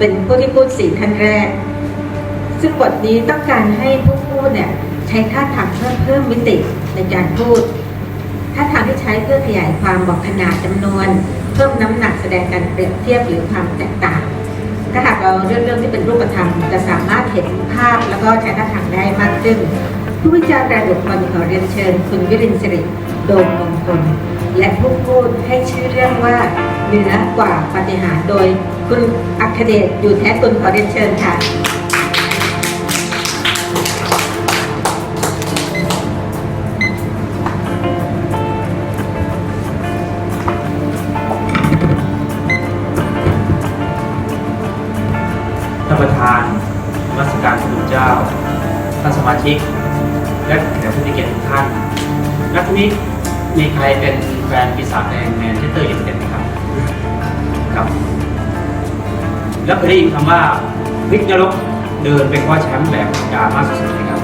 เป็นผู้ที่พูดสี่ท่านแรก ซึ่งบทนี้ต้องการให้ผู้พูดเนี่ยใช้ท่าทางเพิ่มเพิ่มมิติในการพูดท่าทางที่ใช้เพื่อขยายความบอกขนาดจำนวน เพิ่มน้ำหนักแสดงการเปรียบเทียบหรือความแตกต่าง ถ้าหากเราเลือกเรื่องที่เป็นรูปธรรมจะสามารถเห็นภาพแล้วก็ใช้ท่าทางได้มากขึ้น ผู้วิจารณ์รายบุคคลขอเรียนเชิญ คุณวิรินสิริโดมมงคลและผู้พูดให้ชื่อเรื่องว่าเหนือกว่าปฏิหารโดย คุณอัคเดชอยู่แท้คุณขอเรียนเชิญค่ะ ท่านประธานนมัสการพระคุณเจ้า ท่านสมาชิก และแขกผู้มีเกียรติทุกท่าน นักนี้มีใครเป็นแฟนปีศาจแดงแมนเชสเตอร์ยูไนเต็ดไหมครับ ครับ แล้วเคยได้ยินคำว่าวิกนรกเดินไปคว้าแชมป์แบบดราม่าสุดๆไหมครับ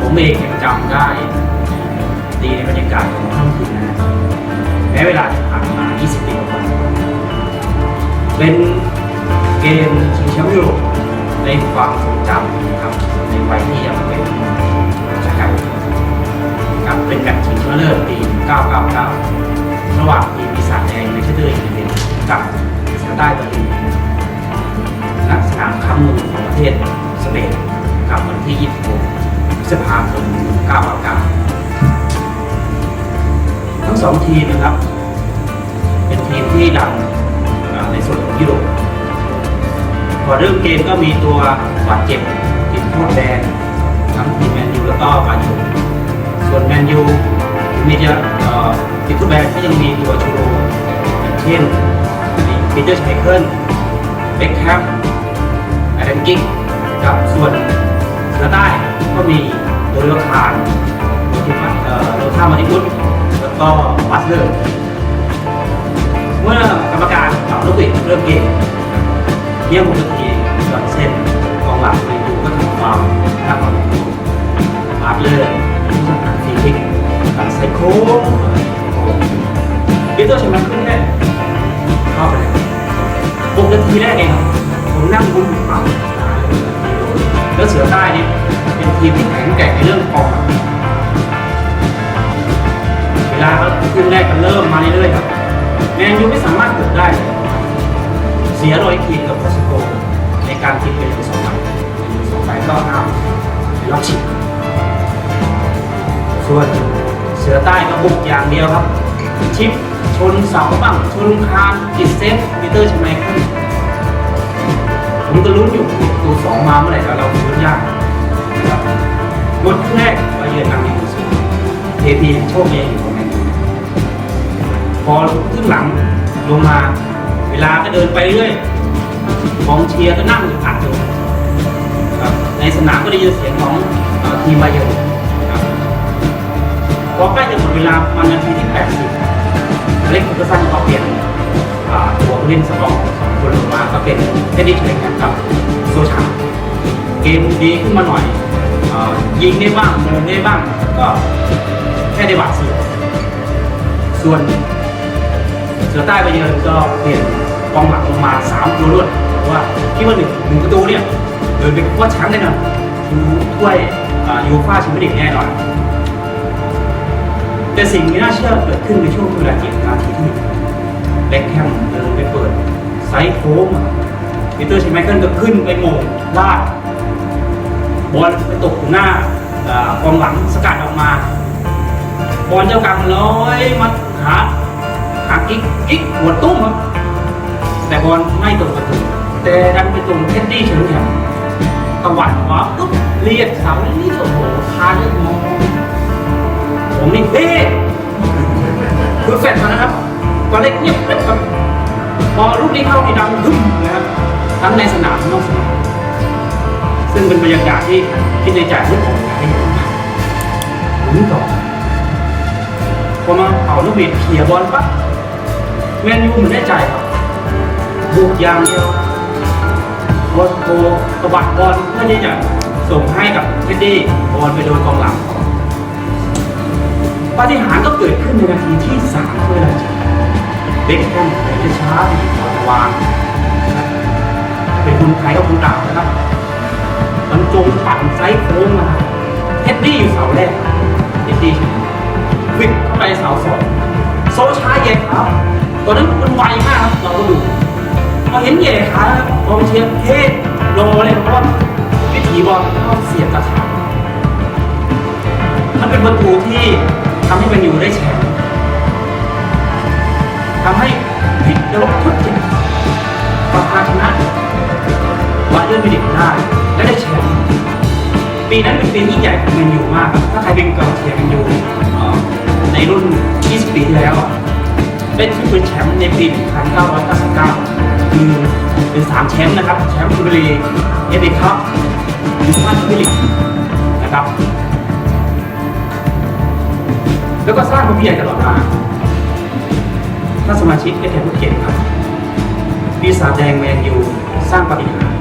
ผมเองยังจำได้ ดีในบรรยากาศของค่ำคืนนั้นแม้เวลาจะผ่านมา 20 ปีกว่าเป็นเกมชิงแชมป์ยุโรปในความทรงจำครับในวัยที่ยังเป็นชายครับเป็นแมตช์ชิงชนะเลิศปี 999 ระหว่างทีมปีศาจแดงในเชสเตอร์ยูไนเต็ดกับสไตล์เบอร์ลิน ข้อมูลของประเทศสเปนกับวันที่ 26พฤษภาคม999ทั้งสองทีมนะครับ เป็นทีมที่ดังในส่วนของยุโรปก่อนเริ่มเกมก็มีตัวบาดเจ็บติดโทษแบนทั้งทีมแมนยูแล้วก็บายูส่วนแมนยูมีจะเอ่อติดโทษแบนก็ยังมีตัวชูโรอย่างเช่นปีเตอร์ไมเคิลเบ็คแฮม แอดัมกิกกับส่วนเหนือใต้ก็มีโดยลคารโดยที่เอ่อโดยท่ามานิพุทธแล้วก็บัสเลอร์เมื่อกรรมการเป่าลูกบิดเริ่มเกมเยี่ยมบุกทีหย่อนเส้นกองหลังไปดูก็ทำฟาวล์นักบอลมาร์เลอร์ผู้สังหารฟรีคิกตัดใส่โค้งปีเตอร์ชแมนขึ้นแค่เข้าไปเลยหกนาทีแรกเองครับ ผมนั่งบุญเป่าแล้วเสือใต้เนี่ยเป็นทีมที่แข็งแกร่งในเรื่องกองเวลาเขาขึ้นแรกก็เริ่มมาเรื่อยๆครับแมนยูไม่สามารถเกิดได้ เสียรอยทีมกับคอสโกในการทีมเป็นสองใบสองใบก็ห้ามเป็อบชิงส่วนเสือใต้ก็บุกอย่างเดียวครับ ชิปชนเสาบ้างชนคานติดเซฟปีเตอร์ชไหมครับ ผมก็ลุ้นอยู่ตัวสองมาเมื่อไหร่แล้วเราลุ้นยากนะครับหมดแรกเราเยือนนำหนึ่งศูนย์เทพีโชคดีอยู่ตรงนั้นพอครึ่งหลังลงมา เวลาก็เดินไปเรื่อยกองเชียร์ก็นั่งอยู่อัดอยู่ครับในสนามก็ได้ยินเสียงของทีมบาเยิร์พอใกล้จะหมดเวลาประมันนาทีที่ 80 เล็กก็สั้นก็เปลี่ยนตัวผู้เล่นสำรอง คนลงมาก็เป็นเทนนิสเทรนกับโซชาเกมดีขึ้นมาหน่อยออยิงได้บ้างมงได้บ้าง ก็แค่ได้บาดเสียส่วนเสือใต้ไปเยือนก็เปลี่ยนกองหลังลงมาสามตัวรวดเพราะว่าคิดว่าหนึ่งหนึ่งประตูเนี่ยเดินไปว่าชมป์แน่นอนดูถ้วยยูฟ่าแชมเปี้ยนลีกแน่นอนแต่สิ่งที่น่าเชื่อเกิดขึ้นในช่วงเวลาที่นาทีที่หนึ่งแบ็คแฮมเดิน ไปเปิดไซส์โค้งปีเตอร์ชิไมเคิลก็ขึ้นไปโหม่งลาดบอลไปตกหน้าอ่ากองหลังสกัดออกมา บอลเจ้ากรรมร้อยมาหาหากิ๊กกิ๊กหัวตุ้มครับแต่บอลไม่ตรงประตูแต่ดันไปตรงเท็ดดี้เฉลิมแชมป์ตะวัดขวาปุ๊บเลียดเสานี่โอ้โหคาเลือดมองผมนี่เฮ้คือแฟนมานะครับตอนแรกเงียบกริบครับ พอลูกนี้เข้าในดังดึ้มนะครับทั้งในสนามนอกสนามซึ่งเป็นบรรยากาศที่คิดในใจที่ผมอยากให้ดูลุ้นต่อพอมาเป่าลูกบิดเขี่ยบอลปั๊บแมนยูเหมือนได้ใจครับบุกอย่างเดียวบอลโกตบัดบอลเพื่อที่จะส่งให้กับเท็ดดี้บอลไปโดนกองหลังปาฏิหาริย์ก็เกิดขึ้นในนาทีที่สามเท่านั้น เบคแฮมในช้าๆบอลวางคุณใครก็คุณกล่าวนะครับบรรจงปั่นไซส์โค้งมาเฮดดี้อยู่เสาแรกเฮดดี้วิ่งเข้าไปเสาสองโซช้าแย่ขาตอนนั้นมันไวมากครับเราก็ดูพอเห็นแย่ขาแล้วกองเชียร์เฮ้รอเลยเพราะว่าวิถีบอลเข้าเสียบตะขาบมันเป็นประตูที่ทำให้มันอยู่ได้แชมป์ ทำให้พลิกแล้วทุกทีประพาชนะวันเลื่อนไปเด็กได้และได้แชมป์ปีนั้นเป็นปีที่ยิ่งใหญ่ของแมนยูมากถ้าใครเป็นกองเชียร์แมนยูเอ่อในรุ่น 20 ปีที่แล้วได้ที่เป็นแชมป์ในปี 1999 คือเป็น 3 แชมป์นะครับ แชมป์พรีเมียร์ลีกเอฟเอคัพยูฟ่าแชมเปี้ยนลีกนะครับ แล้วก็สร้างความยิ่งใหญ่ตลอดมา ท่านสมาชิกได้แทนผู้เกียรติครับปีศาจแดงแมนยูสร้างปฏิหาร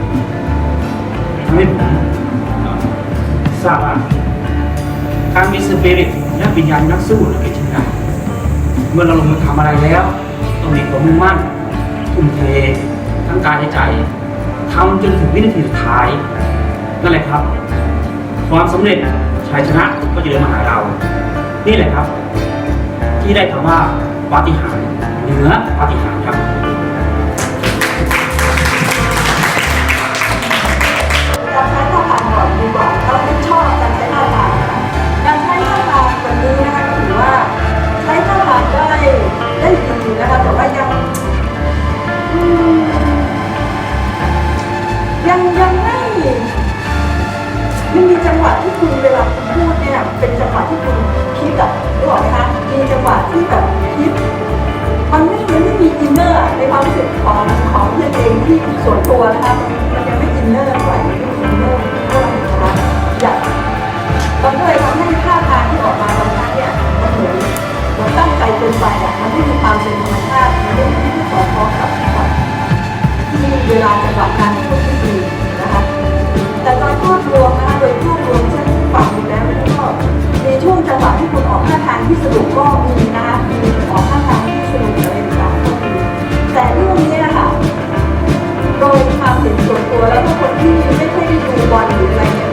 ทำให้ผมทราบว่าการมีสปิริตและวิญญาณนักสู้เราเป็นเช่นไรเมื่อเราลงมือทำอะไรแล้วต้องมีความมุ่งมั่นทุ่มเททั้งกายและใจทำจนถึงวินาทีสุดท้ายนั่นแหละครับ ความสำเร็จชัยชนะก็จะเดินมาหาเรา นี่แหละครับ ที่ได้คำว่าปาฏิหาริย์ เหนือปา เป็นธรรมชาติมันไม่ไม่สอดคล้องกับที่เวลาจังหวะการพูดที่ดีนะคะแต่โดยภาพรวมนะคะโดยภาพรวมฉันฟังดูแล้วก็ในช่วงจังหวะที่คุณออกท่าทางที่สนุกก็มีนะคะมีออกท่าทางที่สนุกอะไรต่างๆก็มีแต่เรื่องนี้นะคะโดยความเห็นส่วนตัวแล้วก็คนที่ไม่ค่อยได้ดูบอลหรืออะไรเนี่ย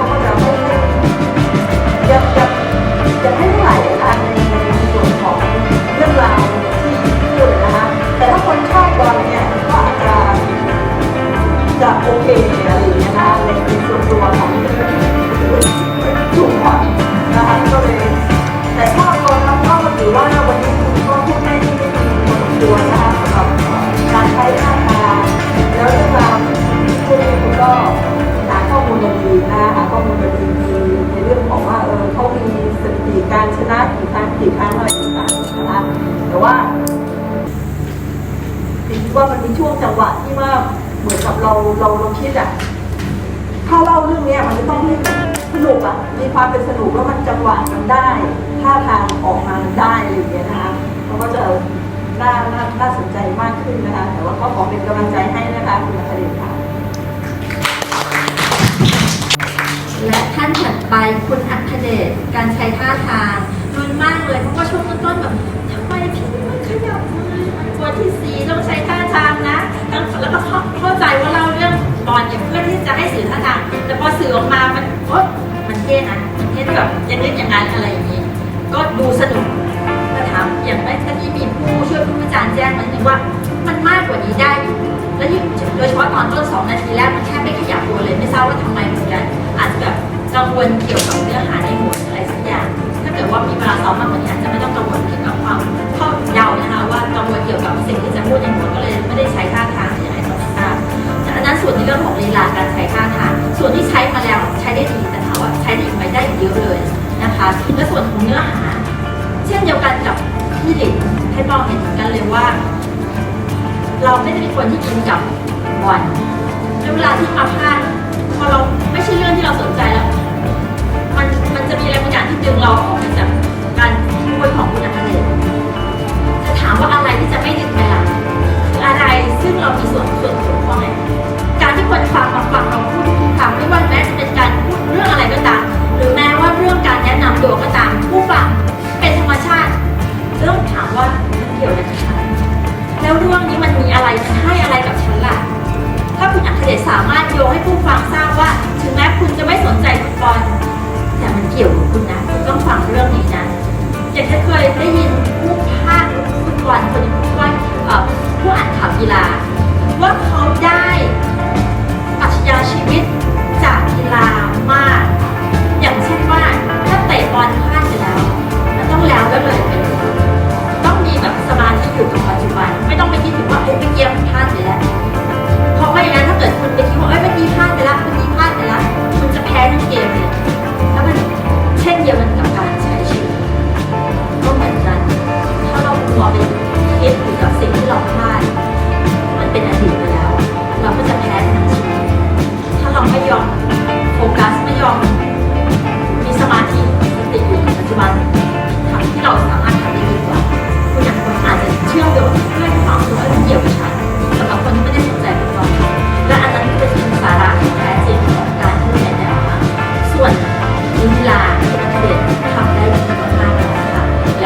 มูลมาดีมีในเรื่องของว่าเออเขามีสถิติการชนะกี่ครั้งกี่ครั้งอะไรต่างๆนะคะแต่ว่าคิดว่ามันมีช่วงจังหวะที่ว่าเหมือนกับเราเราเราคิดอะถ้าเล่าเรื่องเนี้ยมันจะต้องให้สนุกอะมีความเป็นสนุกแล้วมันจังหวะมันได้ท่าทางออกมาได้อะไรอย่างเงี้ยนะคะมันก็จะน่าน่าน่าสนใจมากขึ้นนะคะ แต่ว่าก็ขอเป็นกำลังใจให้นะคะคุณนัทเดช ไปคุณอัคเดชการใช้ท่าทางรุนมากเลยเพราะว่าช่วงต้นๆแบบทำไมพี่มันขยับมือมันกลัวที่สีต้องใช้ท่าทางนะแล้วก็เข้าใจว่าเล่าเรื่องบอลเนี่ยเพื่อที่จะให้สื่อท่าทางแต่พอสื่อออกมามันโอ๊ยมันเท่นะมันเท่แบบอยังนึกอย่างนั้นอะไรอย่างนี้ก็ดูสนุกแต่ถามอย่างไม่ท่านที่มีผู้ช่วยผู้วิจารณ์แจ้งมาหนึ่งว่ามันมากกว่านี้ได้และยิ่งโดยเฉพาะตอนต้นสองนาทีแรก กังวลเกี่ยวกับเนื้อหาในหมวดอะไรสักอย่าง ถ้าเกิดว่ามีเวลาซ้อมมากกว่านี้อาจจะไม่ต้องกังวลเกี่ยวกับความเข้าเดานะคะว่ากังวลเกี่ยวกับสิ่งที่จะพูดในหมวดก็เลยไม่ได้ใช้ท่าทางหรืออะไรก็ไม่ทราบแต่อันนั้นส่วนในเรื่องของลีลาการใช้ท่าทางส่วนที่ใช้มาแล้วใช้ได้ดีแต่ถามว่าใช้ได้อีกไหมได้อีกเยอะเลยนะคะและส่วนของเนื้อหา เช่นเดียวกันกับพี่หลินให้มองเห็นเหมือนกันเลยว่า เราไม่ได้เป็นคนที่กินกับบอลในเวลาที่มาพลาดพอเราไม่ใช่เรื่องที่เราสนใจแล้ว ดึงเราออกมาจากการพูดของคุณอัคเดจะถามว่าอะไรที่จะไม่ดึงไปล่ะคืออะไรซึ่งเรามีส่วนส่วนเกี่ยวข้องการที่คนฟังมาฟังเราพูดทุกครั้งไม่ว่าแม้จะเป็นการพูดเรื่องอะไรก็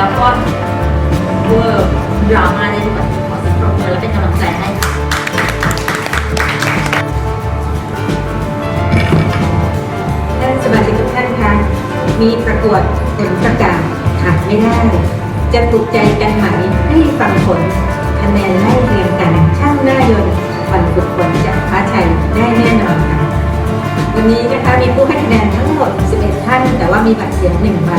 แล้วก็เวอร์ดราม่าได้ด้วยขอสักปรบมือและเป็นกำลังใจให้ค่ะท่านสมาชิกทุกท่านคะมีประกวดผลประกาศขาดไม่ได้ จะถูกใจกันไหมให้ฟังผลคะแนนไล่เรียงกันช่างหน้ายนต์วันฝึกฝนจะคว้าชัยได้แน่นอนค่ะวันนี้นะคะมีผู้ให้คะแนนทั้งหมด 11 ท่าน แต่ว่ามีบัตรเสียง1ใบ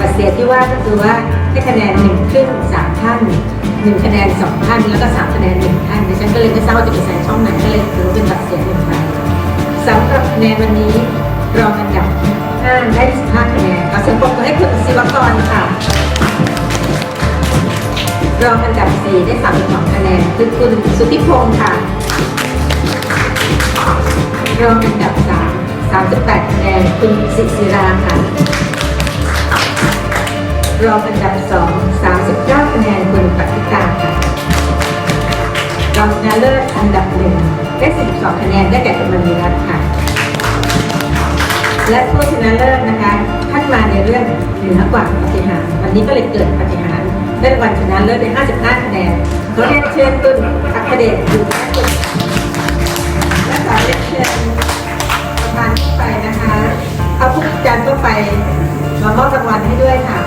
บัตรเสียที่ว่าก็คือว่าให้คะแนน1ครึ่ง3ท่าน1คะแนน2ท่านแล้วก็3คะแนน1ท่านดิฉันก็เลยไม่ทราบว่าจะไปใส่ช่องไหนก็เลยถือว่าเป็นบัตรเสียง1ใบสำหรับคะแนนวันนี้รองอันดับ5ได้15คะแนนขอเสียงปรบมือให้คุณศิวกรค่ะรองอันดับ4ได้32คะแนนคือคุณสุทธิพงศ์ค่ะรองอันดับ3 38คะแนนคุณสิศิราค่ะ รองอันดับ 2 39 คะแนนคุณปฏิตาค่ะรองชนะเลิศอันดับ 1 ได้12คะแนนได้แก่คุณมณีรัตน์ค่ะ และผู้ชนะเลิศนะคะท่านมาในเรื่องเหนือกว่าปฏิหาร วันนี้ก็เลยเกิดปฏิหารได้วัลชนะเลิศได้ 55 คะแนนขอเรียนเชิญตุนอัคเดชอยู่แค่ตุนและขอเรียนเชิญประธานทั่วไปนะคะ เอาผู้จัดการทั่วไปมามอบรางวัลให้ด้วยค่ะ